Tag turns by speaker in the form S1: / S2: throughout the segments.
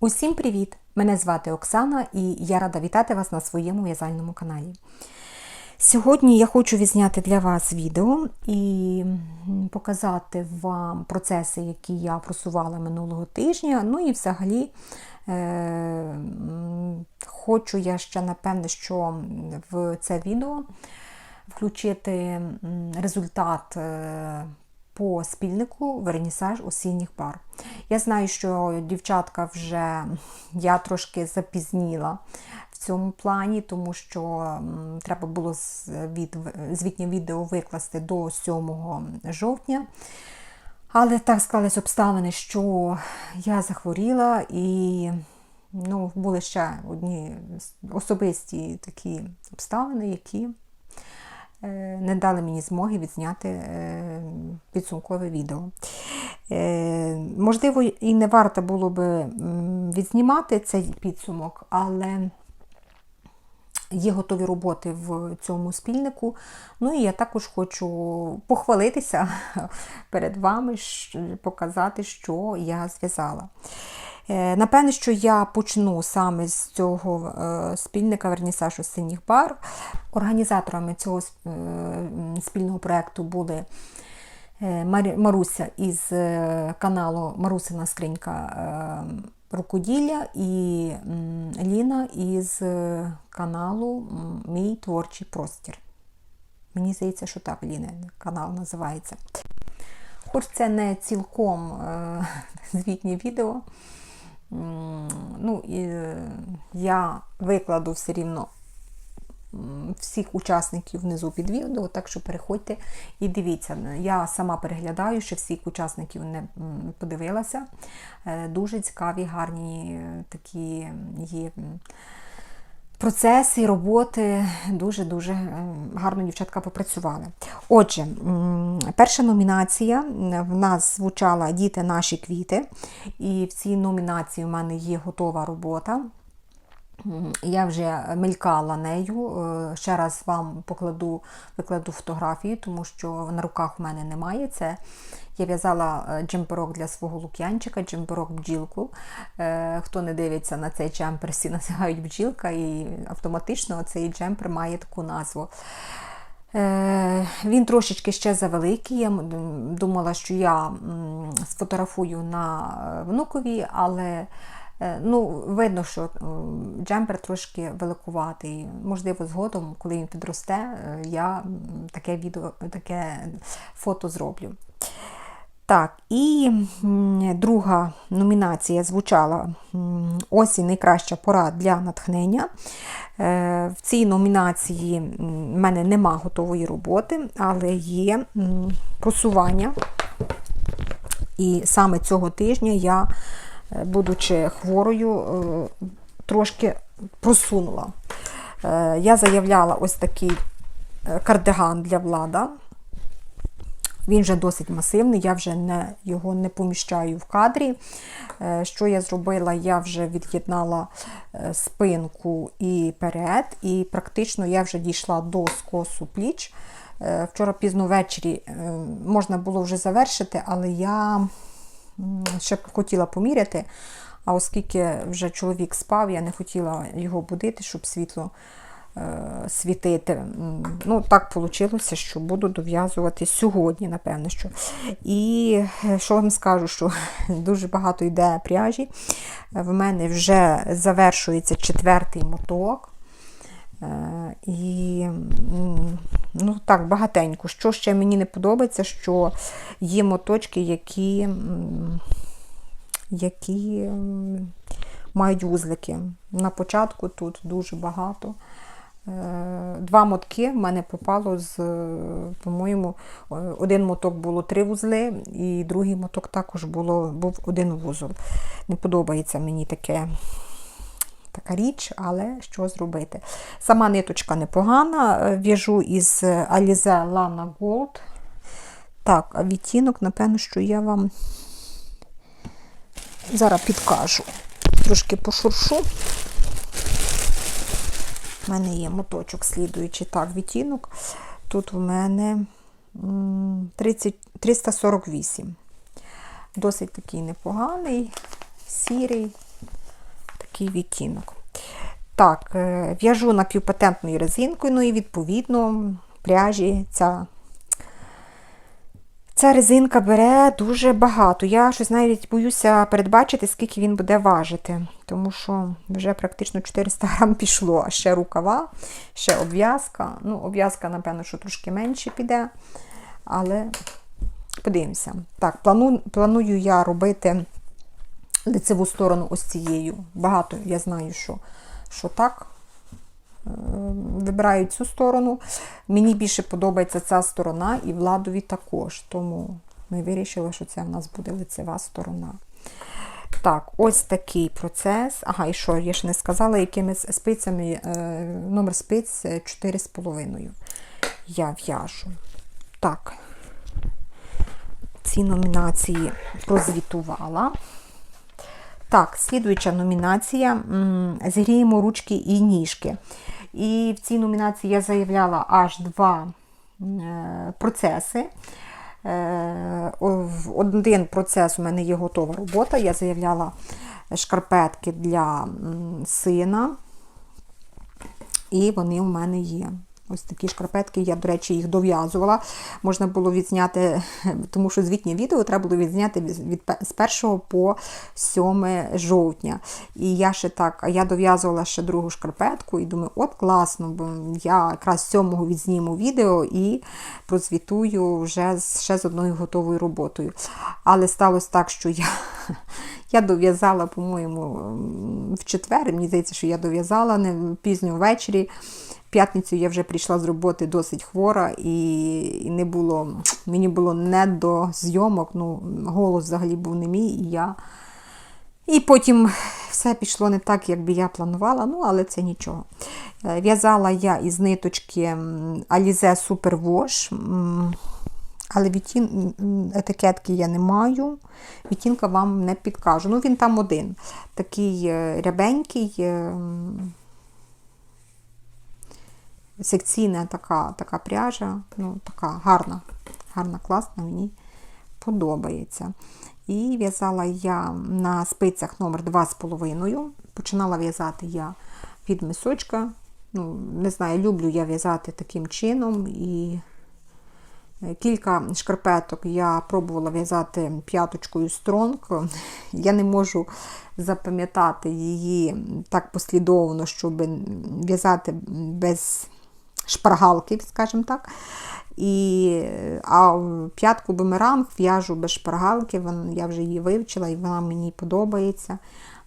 S1: Усім привіт! Мене звати Оксана і я рада вітати вас на своєму в'язальному каналі. Сьогодні я хочу відзняти для вас відео і показати вам процеси, які я просувала минулого тижня. Ну і взагалі е- хочу я ще, напевне, що в це відео включити результат. По спільнику вернісаж осінніх пар. Я знаю, що дівчатка вже я трошки запізніла в цьому плані, тому що треба було звітнє відео викласти до 7 жовтня. Але так склались обставини, що я захворіла і ну, були ще одні особисті такі обставини, які не дали мені змоги відзняти підсумкове відео. Можливо, і не варто було би відзнімати цей підсумок, але є готові роботи в цьому спільнику. Ну і я також хочу похвалитися перед вами, показати, що я зв'язала. Напевне, що я почну саме з цього спільника Вернісаж осінніх бар. Організаторами цього спільного проєкту були Маруся із каналу Марусина Скринька рукоділля і Ліна із каналу Мій творчий простір. Мені здається, що так Ліна канал називається. Хоч це не цілком звітнє відео. Ну, і Я викладу все рівно всіх учасників внизу під відео, так що переходьте і дивіться. Я сама переглядаю, що всіх учасників не подивилася. Дуже цікаві, гарні такі є. Процеси, роботи дуже-дуже гарно дівчатка попрацювали. Отже, перша номінація в нас звучала Діти наші квіти, і в цій номінації в мене є готова робота. Я вже мелькала нею. Ще раз вам покладу, викладу фотографію, тому що на руках в мене немає. Це я в'язала джемперок для свого лук'янчика, джемперок бджілку. Хто не дивиться на цей джемпер, всі називають бджілка, і автоматично цей джемпер має таку назву. Він трошечки ще завеликий. Я думала, що я сфотографую на внукові, але ну, видно, що джемпер трошки великуватий. Можливо, згодом, коли він підросте, я таке відео, таке фото зроблю. Так, і друга номінація звучала Осінь найкраща пора для натхнення. В цій номінації в мене нема готової роботи, але є просування. І саме цього тижня я, будучи хворою, трошки просунула. Я заявляла ось такий кардиган для влада. Він вже досить масивний, я вже не, його не поміщаю в кадрі. Що я зробила? Я вже від'єднала спинку і перед, і практично я вже дійшла до скосу пліч. Вчора пізно ввечері можна було вже завершити, але я ще хотіла поміряти, а оскільки вже чоловік спав, я не хотіла його будити, щоб світло світити. Ну, так вийшло, що буду дов'язувати сьогодні, напевно. що. І що вам скажу, що дуже багато йде пряжі. В мене вже завершується четвертий моток. І ну, так, багатенько. Що ще мені не подобається, що є моточки, які які мають вузлики. На початку тут дуже багато. Два мотки в мене попало з, по-моєму, один моток було три вузли, і другий моток також було, був один вузол. Не подобається мені таке. Така річ, але що зробити? Сама ниточка непогана. В'яжу із Alize Lana Gold. Так, а відтінок, напевно, що я вам зараз підкажу. Трошки пошуршу. У мене є моточок, слідуючий так, відтінок. Тут у мене 30, 348. Досить такий непоганий, сірий. Такий відтінок. Так, е, в'яжу напівпатентною резинкою, ну і відповідно пряжі ця. Ця резинка бере дуже багато. Я щось навіть боюся передбачити, скільки він буде важити, тому що вже практично 400 грам пішло, а ще рукава, ще обв'язка. Ну, обв'язка, напевно, що трошки менше піде, але подивимося. Так, плану, планую я робити лицеву сторону ось цією. Багато я знаю, що, що так. Е, Вибираю цю сторону. Мені більше подобається ця сторона і владові також. Тому ми вирішили, що це в нас буде лицева сторона. Так, ось такий процес. Ага, і що, я ж не сказала, якими спицями, е, номер спиць 4,5 я в'яжу. Так, ці номінації прозвітувала. Так, слідуюча номінація Зігріємо ручки і ніжки. І в цій номінації я заявляла аж два е, процеси. Е, в Один процес у мене є готова робота. Я заявляла шкарпетки для сина, і вони у мене є. Ось такі шкарпетки, я, до речі, їх дов'язувала. Можна було відзняти, тому що звітнє відео треба було відзняти від, з 1 по 7 жовтня. І я ще так, я дов'язувала ще другу шкарпетку і думаю, от класно, бо я якраз з 7 відзніму відео і прозвітую вже ще з одною готовою роботою. Але сталося так, що я. Я дов'язала, по-моєму, в четвер. Мені здається, що я дов'язала не пізньо ввечері. В п'ятницю я вже прийшла з роботи досить хвора, і не було, мені було не до зйомок. ну, Голос взагалі був не мій. І я... І потім все пішло не так, як би я планувала, ну, але це нічого. В'язала я із ниточки Alize Super Wash, але відтін... етикетки я не маю. Відтінка вам не підкажу. Ну, він там один. Такий рябенький секційна така така пряжа, ну, така гарна, гарна, класна, мені подобається. І в'язала я на спицях номер 2,5. Починала в'язати я від мисочка. Ну, Не знаю, люблю я в'язати таким чином. І Кілька шкарпеток я пробувала в'язати п'яточкою стронг. Я не можу запам'ятати її так послідовно, щоб в'язати без шпаргалки, скажімо так. І, А п'ятку бумеранг в'яжу без шпаргалки, я вже її вивчила і вона мені подобається.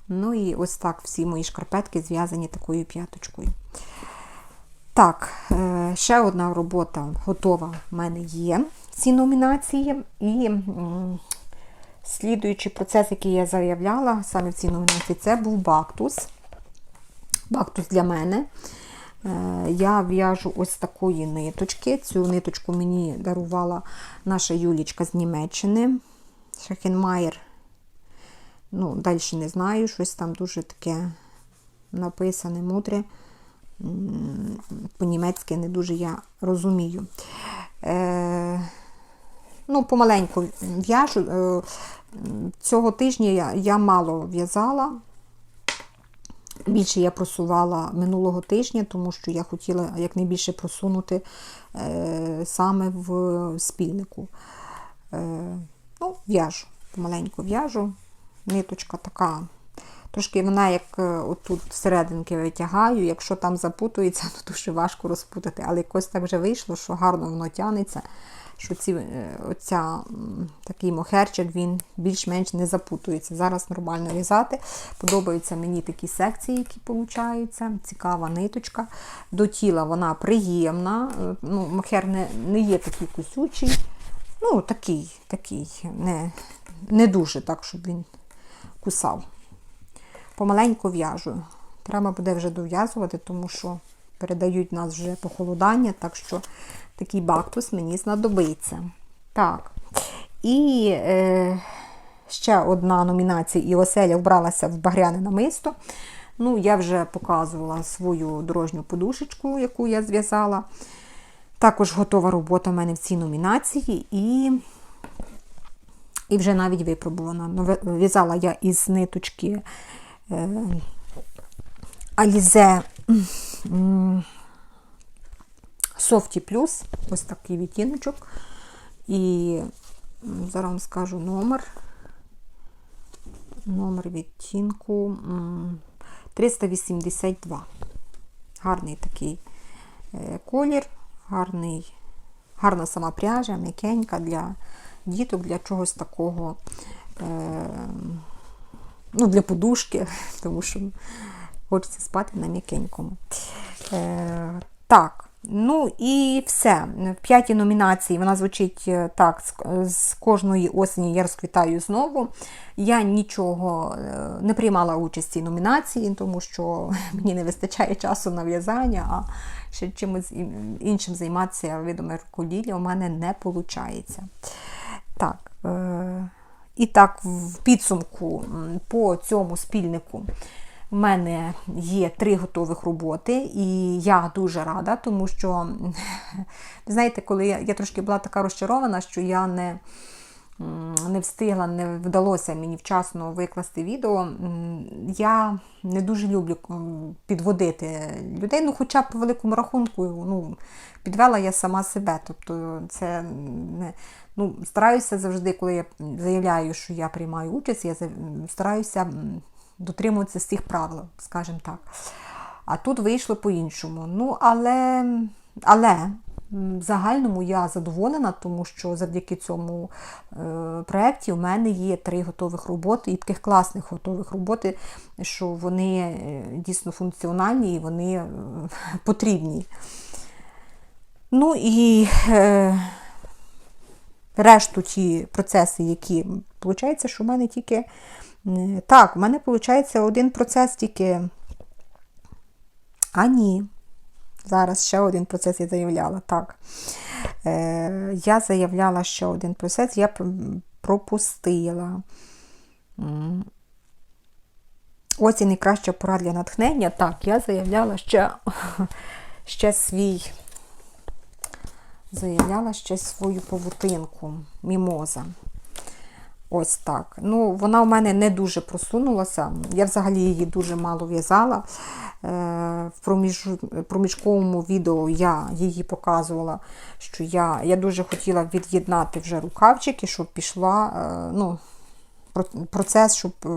S1: Ну і ось так всі мої шкарпетки зв'язані такою п'яточкою. Так, е, ще одна робота готова в мене є в цій номінації. І слідуючий процес, який я заявляла саме в цій номінації, це був бактус. Бактус для мене. Е, я в'яжу ось такої ниточки. Цю ниточку мені дарувала наша Юлічка з Німеччини. Шахенмайер. Ну, Далі не знаю, щось там дуже таке написане, мудре. По-німецьки не дуже я розумію. Е, Ну, помаленьку в'яжу. Е, цього тижня я, я мало в'язала. Більше я просувала минулого тижня, тому що я хотіла якнайбільше просунути е, саме в спільнику. Е, ну, В'яжу, помаленьку в'яжу. Ниточка така. Трошки вона, як е, отут серединки витягаю, якщо там запутується, то дуже важко розпутати. Але якось так вже вийшло, що гарно воно тянеться що ці, е, оця, такий мохерчик він більш-менш не запутується. Зараз нормально в'язати. Подобаються мені такі секції, які получаються. Цікава ниточка. До тіла вона приємна. Е, ну, Мохер не не є такий кусючий. Ну, такий, такий, не, не дуже так, щоб він кусав. Помаленьку в'яжу. Треба буде вже дов'язувати, тому що передають нас вже похолодання, так що такий бактус мені знадобиться. Так. І е, ще одна номінація і оселя вбралася в багряне намисто. Ну, Я вже показувала свою дорожню подушечку, яку я зв'язала. Також готова робота в мене в цій номінації, і і вже навіть випробувана. В'язала я із ниточки Alize м, Softy Plus, ось такий відтіночок. І зараз вам скажу номер. Номер відтінку 382. Гарний такий е, колір, гарний, гарна сама пряжа, м'якенька для діток, для чогось такого, е, ну, для подушки, тому що хочеться спати на м'якенькому. Е, так, ну і все. В п'ятій номінації вона звучить е, так: з, кожної осені я розквітаю знову. Я нічого е, не приймала участь в цій номінації, тому що мені не вистачає часу на в'язання, а ще чимось іншим займатися видами рукоділля у мене не виходить. Так, е, і так, в підсумку по цьому спільнику в мене є три готових роботи, і я дуже рада, тому що, знаєте, коли я, я трошки була така розчарована, що я не, не встигла, не вдалося мені вчасно викласти відео. Я не дуже люблю підводити людей, ну хоча б по великому рахунку, ну, підвела я сама себе. Тобто це не, ну, стараюся завжди, коли я заявляю, що я приймаю участь, я стараюся дотримуватися всіх правил, скажімо так. А тут вийшло по-іншому. Ну, але, але в загальному я задоволена, тому що завдяки цьому е, проєкті у мене є три готових роботи і таких класних готових роботи, що вони е, дійсно функціональні і вони е, потрібні. Ну і е, решту ті процеси, які виходить, що в мене тільки. Так, в мене виходить один процес тільки. А ні. Зараз ще один процес я заявляла. Так. Е, я заявляла ще один процес, я пропустила. Ось і найкраща пора для натхнення. Так, я заявляла ще, ще свій. Заявляла ще свою павутинку, мімоза. Ось так. Ну, вона у мене не дуже просунулася. Я взагалі її дуже мало в'язала. Е, В проміж... проміжковому відео я її показувала, що я, я дуже хотіла від'єднати вже рукавчики, щоб пішла е, ну, процес, щоб е,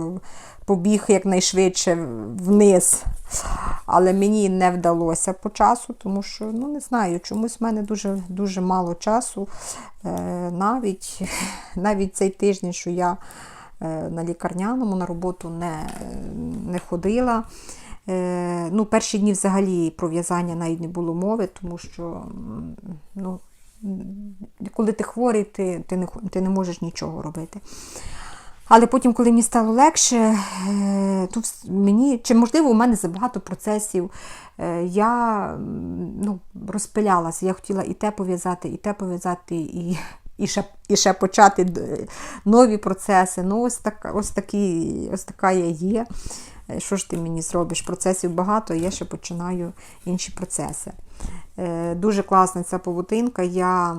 S1: побіг якнайшвидше вниз. Але мені не вдалося по часу, тому що, ну не знаю, чомусь в мене дуже, дуже мало часу. Е, навіть, навіть цей тиждень, що я е, на лікарняному на роботу не, не ходила. Ну, перші дні взагалі про в'язання навіть не було мови, тому що ну, коли ти хворий, ти, ти, не, ти не можеш нічого робити. Але потім, коли мені стало легше, е, то мені, чи можливо, у мене забагато процесів. е, Я ну, розпилялася. Я хотіла і те пов'язати, і те пов'язати, і, і, ще, і ще почати нові процеси. Ну, ось, так, ось, такі, ось така я є. Е, Що ж ти мені зробиш? Процесів багато, я ще починаю інші процеси. Дуже класна ця павутинка. Я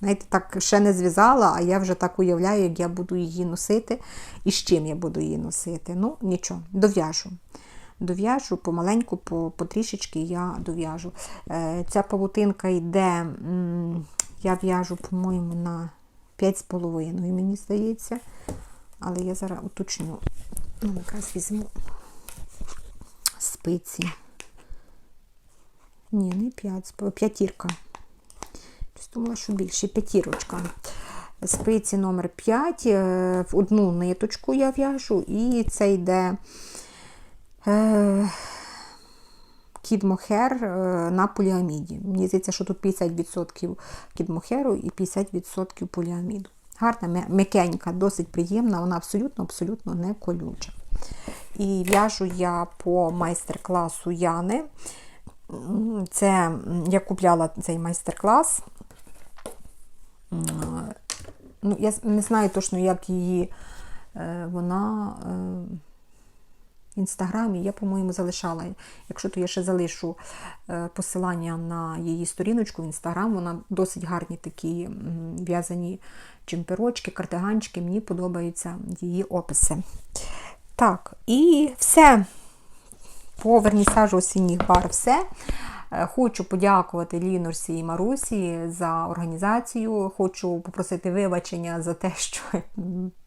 S1: Знаєте, так ще не зв'язала, а я вже так уявляю, як я буду її носити і з чим я буду її носити. Ну, нічого, дов'яжу. Дов'яжу помаленьку, по, потрішечки я дов'яжу. Е, ця павутинка йде, я в'яжу, по-моєму, на 5,5, мені здається. Але я зараз уточню. Ну, якраз візьму спиці. Ні, не 5, п'ятірка. Думала, що більше п'ятірочка. Спиці номер 5, в одну ниточку я в'яжу, і це йде е, кідмохер е, на поліаміді. Мені здається, що тут 50% кідмохеру і 50% поліаміду. Гарна, м'я- м'якенька, досить приємна, вона абсолютно-абсолютно не колюча. І в'яжу я по майстер-класу Яни. Це я купляла цей майстер-клас. Ну, я не знаю точно, як її е, вона е, в інстаграмі. Я, по-моєму, залишала. Якщо то я ще залишу е, посилання на її сторіночку в інстаграм, вона досить гарні такі в'язані чемперочки, кардиганчики. Мені подобаються її описи. Так, і все. по вернісажу осінніх бар все. Е, Хочу подякувати Лінорсі і Марусі за організацію. Хочу попросити вибачення за те, що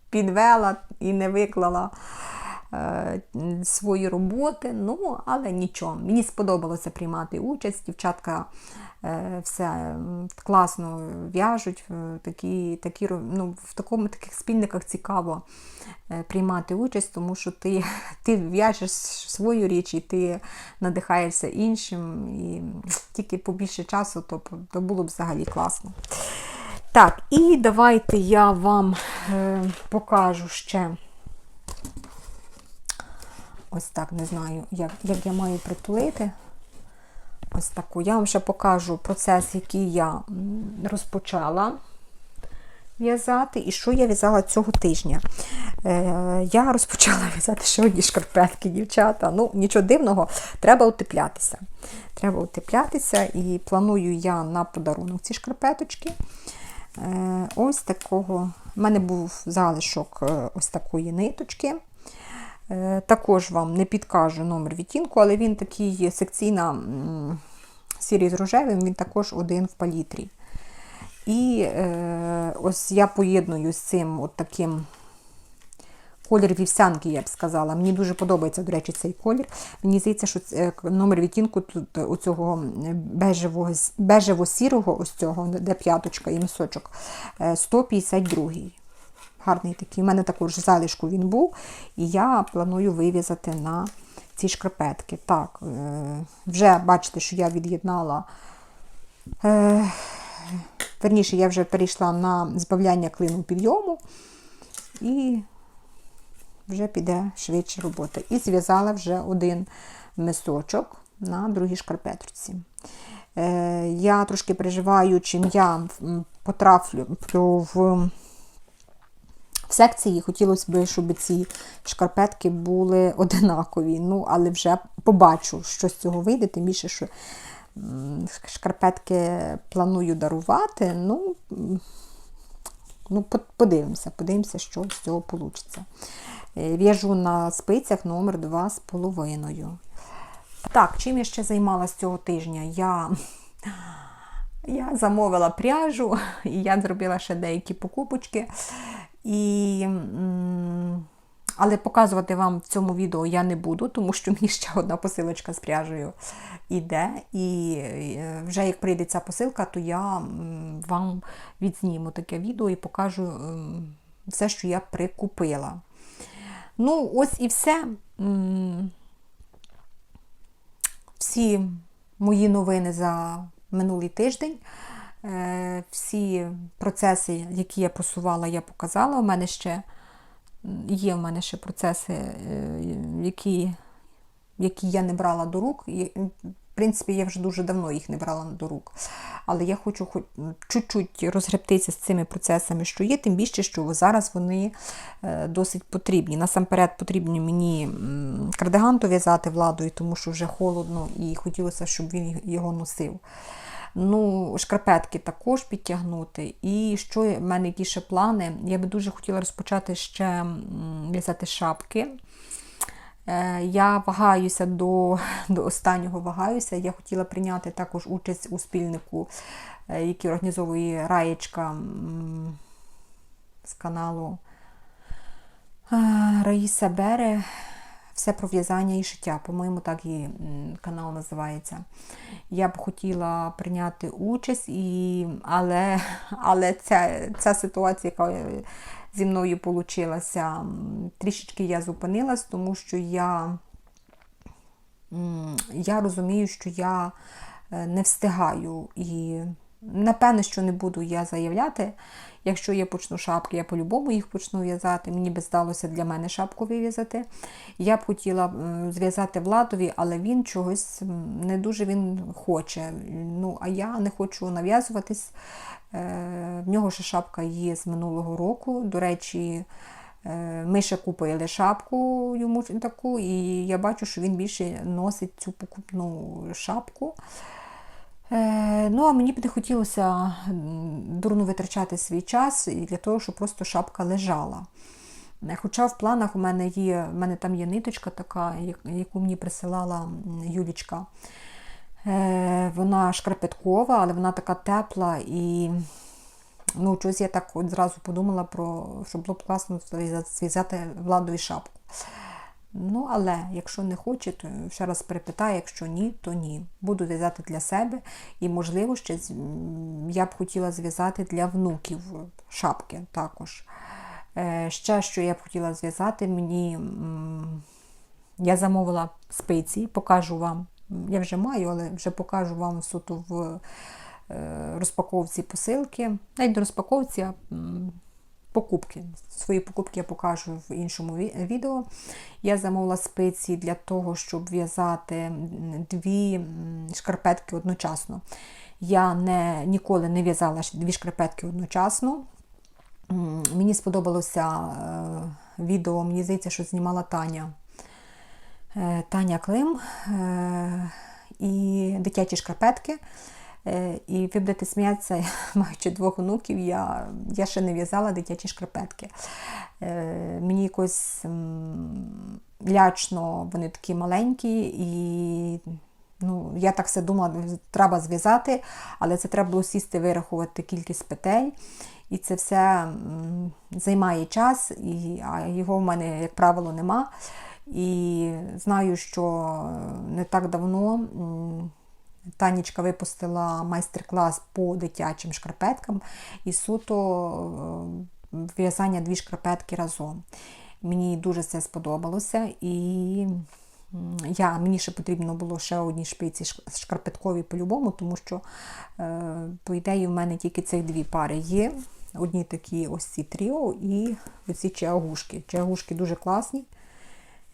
S1: підвела і не виклала свої роботи. Ну, але нічого. Мені сподобалося приймати участь. Дівчатка е, все класно в'яжуть. е, Такі, такі, ну, в такому таких спільниках цікаво е, приймати участь, тому що ти, ти в'яжеш свою річ і ти надихаєшся іншим. І тільки побільше часу, то, то було б взагалі класно. Так, і давайте я вам е, покажу ще. Ось так, не знаю, як, як я маю притулити. Ось таку. Я вам ще покажу процес, який я розпочала в'язати, і що я в'язала цього тижня. Е, я розпочала в'язати ще одні шкарпетки, дівчата. Ну, нічого дивного, треба утеплятися. Треба утеплятися, і планую я на подарунок ці шкарпеточки. Е, ось такого. У мене був залишок е, ось такої ниточки. Е, Також вам не підкажу номер відтінку, але він такий секційна м, сірий з рожевим, він також один в палітрі. І е, ось я поєдную з цим от таким колір вівсянки, я б сказала. Мені дуже подобається, до речі, цей колір. Мені здається, що е, номер відтінку тут е, оцього бежевого, бежево-сірого, ось цього, де п'яточка і мисочок, е, 152 гарний такий. У мене також залишку він був, і я планую вив'язати на ці шкарпетки. Так, е, вже бачите, що я від'єднала. Е, верніше, я вже перейшла на збавляння клину підйому, і вже піде швидше робота. І зв'язала вже один мисочок на другій шкарпеточці. Е, я трошки переживаю, чим я потраплю в в секції хотілося б, щоб ці шкарпетки були одинакові. Ну, але вже побачу, що з цього вийде, тим більше, що шкарпетки планую дарувати. Ну, ну подивимося, подивимося, що з цього вийде. В'яжу на спицях номер 2,5. Так, чим я ще займалася цього тижня? Я я замовила пряжу, і я зробила ще деякі покупочки. І, але показувати вам в цьому відео я не буду, тому що мені ще одна посилочка з пряжею йде. І е, вже як прийде ця посилка, то я вам відзніму таке відео і покажу все, що я прикупила. Ну, ось і все. Всі мої новини за минулий тиждень. Е, Всі процеси, які я просувала, я показала. У мене ще є в мене ще процеси, е, які, які я не брала до рук. В принципі, я вже дуже давно їх не брала до рук. Але я хочу хоч чуть-чуть розгребтися з цими процесами, що є, тим більше, що зараз вони е, досить потрібні. Насамперед потрібні мені кардиган в'язати владою, тому що вже холодно і хотілося, щоб він його носив. Ну, шкарпетки також підтягнути. І що в мене які ще плани? Я би дуже хотіла розпочати ще в'язати шапки. Е, Я вагаюся до, до останнього вагаюся. Я хотіла прийняти також участь у спільнику, е, який організовує Раєчка з каналу е, Раїса Бере. Все про в'язання і шиття, по-моєму, так і канал називається. Я б хотіла прийняти участь, і... але, але ця, ця ситуація, яка е, зі мною вийшла, трішечки я зупинилась, тому що я, я розумію, що я е, не встигаю. І напевне, що не буду я заявляти. Якщо я почну шапки, я по-любому їх почну в'язати. Мені би здалося для мене шапку вив'язати. Я б хотіла зв'язати Владові, але він чогось не дуже він хоче. Ну, а я не хочу нав'язуватись. Е, В нього ще шапка є з минулого року. До речі, е, ми ще купили шапку йому таку, і я бачу, що він більше носить цю покупну шапку. Е, Ну, а мені б не хотілося дурно витрачати свій час і для того, щоб просто шапка лежала. Е, Хоча в планах у мене є, в мене там є ниточка така, яку мені присилала Юлічка. Е, Вона шкарпеткова, але вона така тепла і ну, щось я так от зразу подумала про, що було б класно зв'язати- зв'язати владові шапку. Ну, але якщо не хоче, то ще раз перепитаю, якщо ні, то ні. Буду зв'язати для себе і, можливо, ще я б хотіла зв'язати для внуків шапки також. Е, Ще що я б хотіла зв'язати, мені я замовила спиці, покажу вам. Я вже маю, але вже покажу вам суто в е, розпаковці посилки. Навіть не розпаковці, покупки. Свої покупки я покажу в іншому відео. Я замовила спиці для того, щоб в'язати дві шкарпетки одночасно. Я не, ніколи не в'язала дві шкарпетки одночасно. Мені сподобалося е, відео, мені здається, що знімала Таня. Е, Таня Клим е, і дитячі шкарпетки. Е, І ви будете сміятися, маючи двох онуків, я, я ще не в'язала дитячі шкарпетки. Е, Мені якось лячно, вони такі маленькі, і ну, я так все думала, треба зв'язати, але це треба було сісти, вирахувати кількість петель. І це все займає час, і, а його в мене, як правило, нема. І знаю, що не так давно Танічка випустила майстер-клас по дитячим шкарпеткам і суто е, в'язання дві шкарпетки разом. Мені дуже це сподобалося. І я, мені ще потрібно було ще одні шпиці шкарпеткові по-любому, тому що, е, по ідеї, в мене тільки цих дві пари є. Одні такі ось ці тріо і оці чиагушки. Чиагушки дуже класні.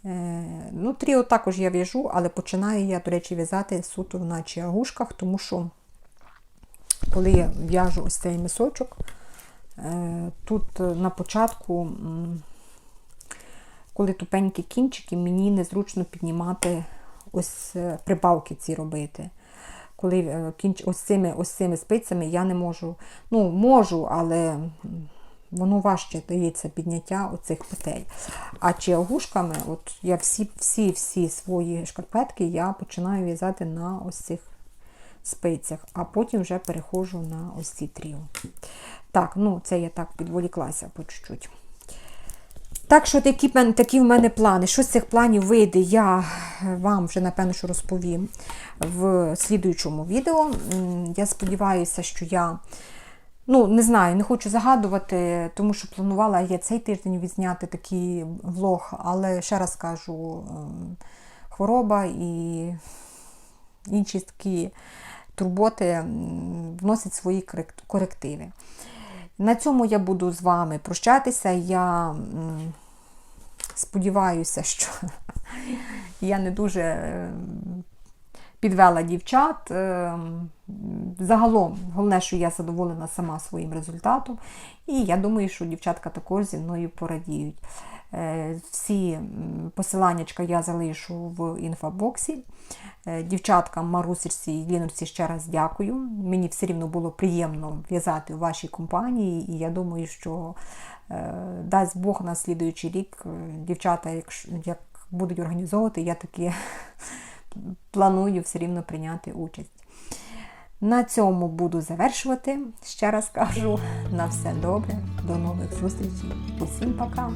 S1: Е, Ну, тріо також я в'яжу, але починаю я, до речі, в'язати суто на чиагушках, тому що коли я в'яжу ось цей мисочок, е, тут е, на початку, коли тупенькі кінчики, мені незручно піднімати ось прибавки ці робити. Коли кінч, ось, цими, ось цими спицями я не можу, ну, можу, але воно важче дається підняття оцих петель. А чиагушками, от я всі, всі, свої шкарпетки я починаю в'язати на ось цих спицях, а потім вже переходжу на ось ці тріо. Так, ну це я так підволіклася по чуть-чуть. Так що такі, такі в мене плани. Що з цих планів вийде, я вам вже напевно що розповім в слідуючому відео. Я сподіваюся, що я. Ну, не знаю, не хочу загадувати, тому що планувала я цей тиждень відзняти такий влог, але ще раз кажу, ем, хвороба і інші такі турботи вносять свої корективи. На цьому я буду з вами прощатися. Я сподіваюся, що я не дуже ем, підвела дівчат. Ем, Загалом, головне, що я задоволена сама своїм результатом. І я думаю, що дівчатка також зі мною порадіють. Е, Всі м, посиланнячка я залишу в інфобоксі. Е, Дівчаткам Марусічці і Ліночці ще раз дякую. Мені все рівно було приємно в'язати у вашій компанії, і я думаю, що е, дасть Бог на слідуючий рік е, дівчата, як будуть організовувати, я таки планую все рівно прийняти участь. На цьому буду завершувати. Ще раз кажу на все добре, до нових зустрічей. Усім пока!